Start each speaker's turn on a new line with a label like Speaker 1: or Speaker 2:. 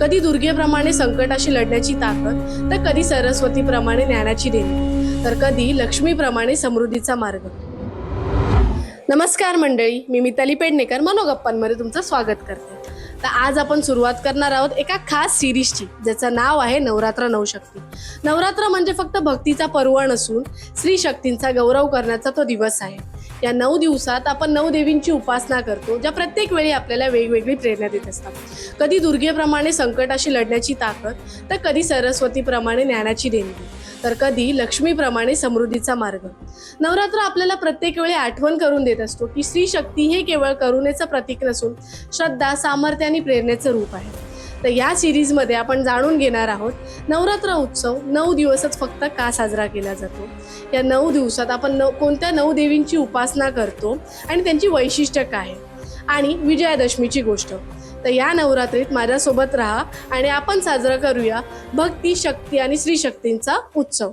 Speaker 1: कधी दुर्गेप्रमाणे संकटाशी लढण्याची ताकद तर कधी सरस्वतीप्रमाणे ज्ञानाची देणी तर कधी लक्ष्मीप्रमाणे समृद्धीचा मार्ग. नमस्कार मंडळी मी मिताली पेडणेकर मनोगप्पांमध्ये तुमचं स्वागत करते. तर आज आपण सुरुवात करणार आहोत एका खास सिरीजची ज्याचं नाव आहे नवरात्र नवशक्ती नवरात्र म्हणजे फक्त भक्तीचा पर्व नसून स्त्री शक्तींचा गौरव करण्याचा तो दिवस आहे. या नऊ दिवसात आपण नऊ देवींची उपासना करतो ज्या प्रत्येक वेळी आपल्याला वेगवेगळी प्रेरणा देत असतात. कधी दुर्गेप्रमाणे संकटाशी लढण्याची ताकद तर कधी सरस्वतीप्रमाणे ज्ञानाची देणगी तर कधी लक्ष्मीप्रमाणे समृद्धीचा मार्ग. नवरात्र आपल्याला प्रत्येक वेळी आठवण करून देत असतो की स्त्री शक्ती हे केवळ करुणेचं प्रतीक नसून श्रद्धा सामर्थ्य आणि प्रेरणेचं रूप आहे. तर या सिरीजमध्ये आपण जाणून घेणार आहोत नवरात्र उत्सव नऊ दिवसच फक्त का साजरा केला जातो? या नऊ दिवसात आपण नऊ कोणत्या नऊ देवींची उपासना करतो आणि त्यांची वैशिष्ट्य काय आहे? आणि विजयादशमीची गोष्ट. तर या नवरात्रीत माझ्यासोबत राहा आणि आपण साजरा करूया भक्ती शक्ती आणि श्रीशक्तींचा उत्सव.